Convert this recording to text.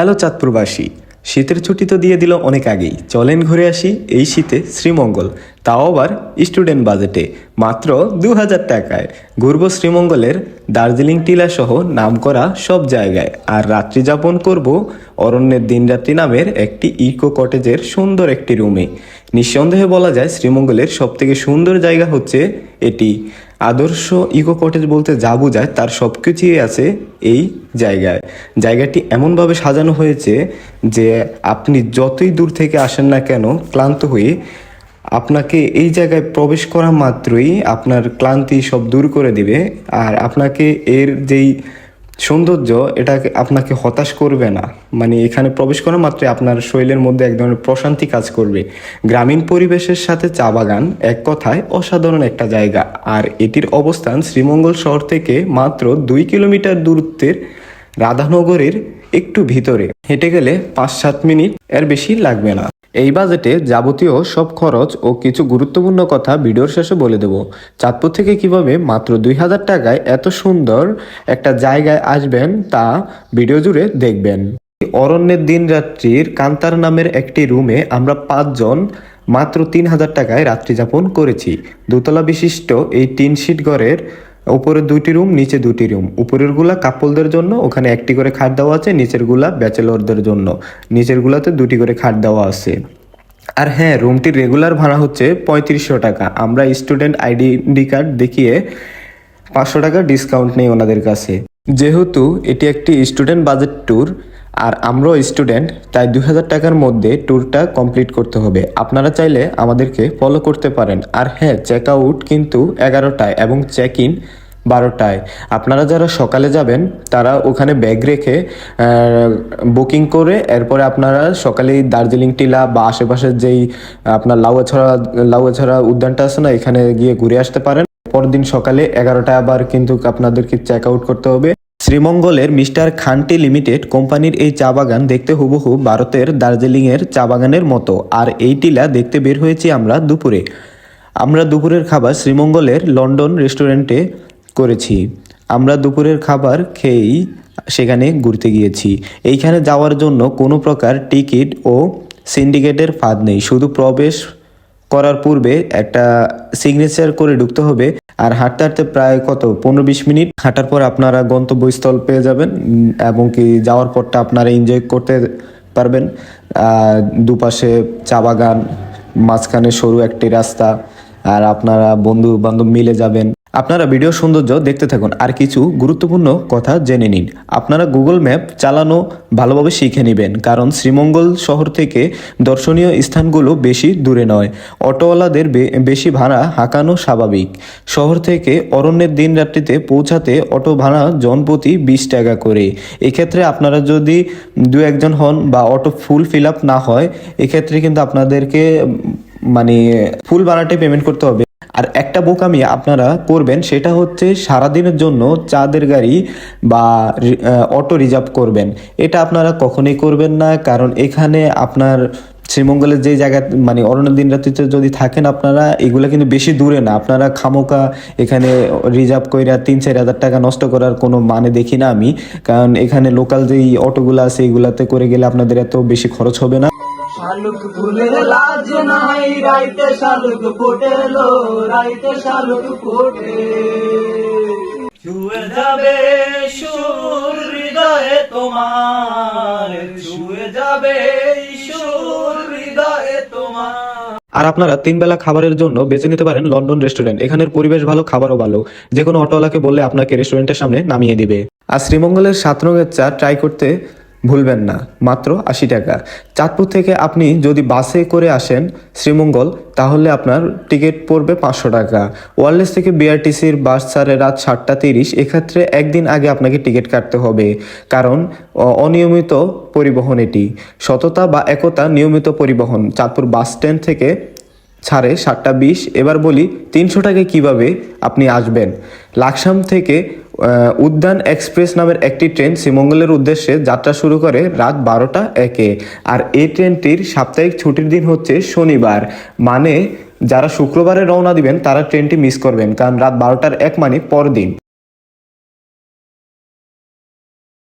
Hello চাঁদপুরবাসী, শীতের ছুটি তো দিয়ে দিল অনেক আগেই। চলেন ঘুরে আসি এই শীতে শ্রীমঙ্গল। তাও আবার স্টুডেন্ট বাজেটে, মাত্র দু হাজার টাকায়। ঘুরবো শ্রীমঙ্গলের দার্জিলিং টিলা সহ নামকরা সব জায়গায়। আর রাত্রি যাপন করব অরণ্যের দিনরাত্রি নামের একটি ইকো কটেজের সুন্দর একটি রুমে। নিঃসন্দেহে বলা যায় শ্রীমঙ্গলের সবথেকে সুন্দর জায়গা হচ্ছে এটি। আদর্শ ইকো কটেজ বলতে যা বোঝায় তার সব কিছুই আছে এই জায়গায়। জায়গাটি এমনভাবে সাজানো হয়েছে যে আপনি যতই দূর থেকে আসেন না কেন ক্লান্ত হয়ে আপনাকে এই জায়গায় প্রবেশ করা মাত্রই আপনার ক্লান্তি সব দূর করে দিবে। আর আপনাকে এর যেই সৌন্দর্য এটাকে আপনাকে হতাশ করবে না। মানে এখানে প্রবেশ করা মাত্রই আপনার শরীরের মধ্যে এক ধরনের প্রশান্তি কাজ করবে। গ্রামীণ পরিবেশের সাথে চা বাগান এক কথায় অসাধারণ একটা জায়গা। আর এটির অবস্থান শ্রীমঙ্গল শহর থেকে মাত্র দুই কিলোমিটার দূরত্বের রাধানগরের একটু ভিতরে। হেঁটে গেলে পাঁচ সাত মিনিট, এর বেশি লাগবে না। এই বাজেটে যাবতীয় সব খরচ ও কিছু গুরুত্বপূর্ণ কথা ভিডিওর শেষে বলে দেব। চাঁদপুর থেকে কীভাবে মাত্র দুই হাজার টাকায় এত সুন্দর একটা জায়গায় আসবেন তা ভিডিও জুড়ে দেখবেন। অরণ্যের দিন রাত্রির কান্তার নামের একটি রুমে আমরা পাঁচজন মাত্র তিন হাজার টাকায় রাত্রি যাপন করেছি। দোতলা বিশিষ্ট এই টিন শিট ঘরের উপরে দুইটি রুম নিচে দুটি রুম উপরেরগুলা কাপলদের জন্য, ওখানে একটি করে খাট দেওয়া আছে নিচেরগুলা ব্যাচেলরদের জন্য। নিচের গুলাতে দুটি করে খাট দেওয়া আছে। আর হ্যাঁ রুমটির রেগুলার ভাড়া হচ্ছে পঁয়ত্রিশশো টাকা। আমরা স্টুডেন্ট আইডেন্টি কার্ড দেখিয়ে পাঁচশো টাকা ডিসকাউন্ট নেই ওনাদের কাছে। যেহেতু এটি একটি স্টুডেন্ট বাজেট ট্যুর আর আমরাও স্টুডেন্ট তাই দুই হাজার টাকার মধ্যে ট্যুরটা কমপ্লিট করতে হবে। আপনারা চাইলে আমাদেরকে ফলো করতে পারেন। আর হ্যাঁ চেক আউট কিন্তু এগারোটায় এবং চেক ইন বারোটায়। আপনারা যারা সকালে যাবেন, তারা ওখানে ব্যাগ রেখে বুকিং করে, এরপরে আপনারা সকালেই দার্জিলিং টিলা বা আশেপাশের যেই, আপনার লাউয়াছড়া লাউয়াছড়া উদ্যানটা আছে না, এখানে গিয়ে ঘুরে আসতে পারেন। পরদিন সকালে এগারোটায় আবার কিন্তু আপনাদেরকে চেক আউট করতে হবে। শ্রীমঙ্গলের মিস্টার খান্টি লিমিটেড কোম্পানির এই চা বাগান দেখতে হুবহু ভারতের দার্জিলিংয়ের চা বাগানের মতো। আর এই টিলা দেখতে বের হয়েছি আমরা দুপুরে। আমরা দুপুরের খাবার শ্রীমঙ্গলের লন্ডন রেস্টুরেন্টে করেছি। আমরা দুপুরের খাবার খেয়েই সেখানে ঘুরতে গিয়েছি। এইখানে যাওয়ার জন্য কোনো প্রকার টিকিট ও সিন্ডিকেটের ফাঁদ নেই। শুধু প্রবেশ করার পূর্বে একটা সিগনেচার করে ঢুকতে হবে। আর হাঁটতে হাঁটতে প্রায় কত? পনেরো বিশ মিনিট। হাঁটার পর আপনারা গন্তব্যস্থল পেয়ে যাবেন, এবং কি যাওয়ার পরটা আপনারা এনজয় করতে পারবেন। দুপাশে চা বাগান, মাঝখানে সরু একটি রাস্তা, আর আপনারা বন্ধু বান্ধব মিলে যাবেন। আপনারা ভিডিও সৌন্দর্য দেখতে থাকুন। আর কিছু গুরুত্বপূর্ণ কথা জেনে নিন। আপনারা গুগল ম্যাপ চালানো ভালোভাবে শিখে নেবেন, কারণ শ্রীমঙ্গল শহর থেকে দর্শনীয় স্থানগুলো বেশি দূরে নয়। অটোওয়ালাদের বেশি ভাড়া হাঁকানো স্বাভাবিক। শহর থেকে অরণ্যের দিন রাত্রিতে পৌঁছাতে অটো ভাড়া জনপ্রতি বিশ টাকা করে। এক্ষেত্রে আপনারা যদি দু একজন হন বা অটো ফুল ফিল আপ না হয়, এক্ষেত্রে কিন্তু আপনাদেরকে মানে ফুল ভাড়াটাই পেমেন্ট করতে হবে। আর একটা বোকামি আপনারা করবেন, সেটা হচ্ছে সারাদিনের জন্য চাঁদের গাড়ি বা অটো রিজার্ভ করবেন। এটা আপনারা কখনোই করবেন না, কারণ এখানে আপনার শ্রীমঙ্গলের যে জায়গা মানে অরণ্য দিন রাত্রিতে যদি থাকেন আপনারা, এগুলো কিন্তু বেশি দূরে না। আপনারা খামোকা এখানে রিজার্ভ কইরা তিন, চার হাজার টাকা নষ্ট করার কোনো মানে দেখি না আমি। কারণ এখানে লোকাল যেই অটোগুলো আছে, এগুলাতে করে গেলে আপনাদের এত বেশি খরচ হবে না। শালুক ফুলের লাজ নাই রাইতে শালুক ফোটেলো রাইতে শালুক ফোটে। ছুয়ে যাবে সুর হৃদয়ে তোমার ছুয়ে যাবে সুর হৃদয়ে তোমার। আর আপনারা তিন বেলা খাবারের জন্য বেছে নিতে পারেন লন্ডন রেস্টুরেন্ট। এখানের পরিবেশ ভালো খাবারও ভালো। যে কোনো অটোওয়ালাকে বললে আপনাকে রেস্টুরেন্টের সামনে নামিয়ে দিবে। আর শ্রীমঙ্গলের সাত রঙের চা ট্রাই করতে ভুলবেন না, মাত্র আশি টাকা। চাঁদপুর থেকে আপনি যদি বাসে করে আসেন শ্রীমঙ্গল, তাহলে আপনার টিকিট পড়বে পাঁচশো টাকা। ওয়ারলেস থেকে বিআরটিসির বাস ছাড়ে রাত সাতটা তিরিশ, এক্ষেত্রে একদিন আগে আপনাকে টিকিট কাটতে হবে। কারণ অনিয়মিত পরিবহন এটি। সততা বা একতা নিয়মিত পরিবহন। চাঁদপুর বাস স্ট্যান্ড থেকে ছাড়ে সাতটা বিশ, এবার বলি তিনশো টাকায় কীভাবে আপনি আসবেন? লাকসাম থেকে উদ্যান এক্সপ্রেস নামের একটি ট্রেন শ্রীমঙ্গলের উদ্দেশ্যে যাত্রা শুরু করে রাত বারোটা একে। আর এই ট্রেনটির সাপ্তাহিক ছুটির দিন হচ্ছে শনিবার। মানে যারা শুক্রবারে রওনা দিবেন, তারা ট্রেনটি মিস করবেন, কারণ রাত বারোটার এক মানে পরদিন।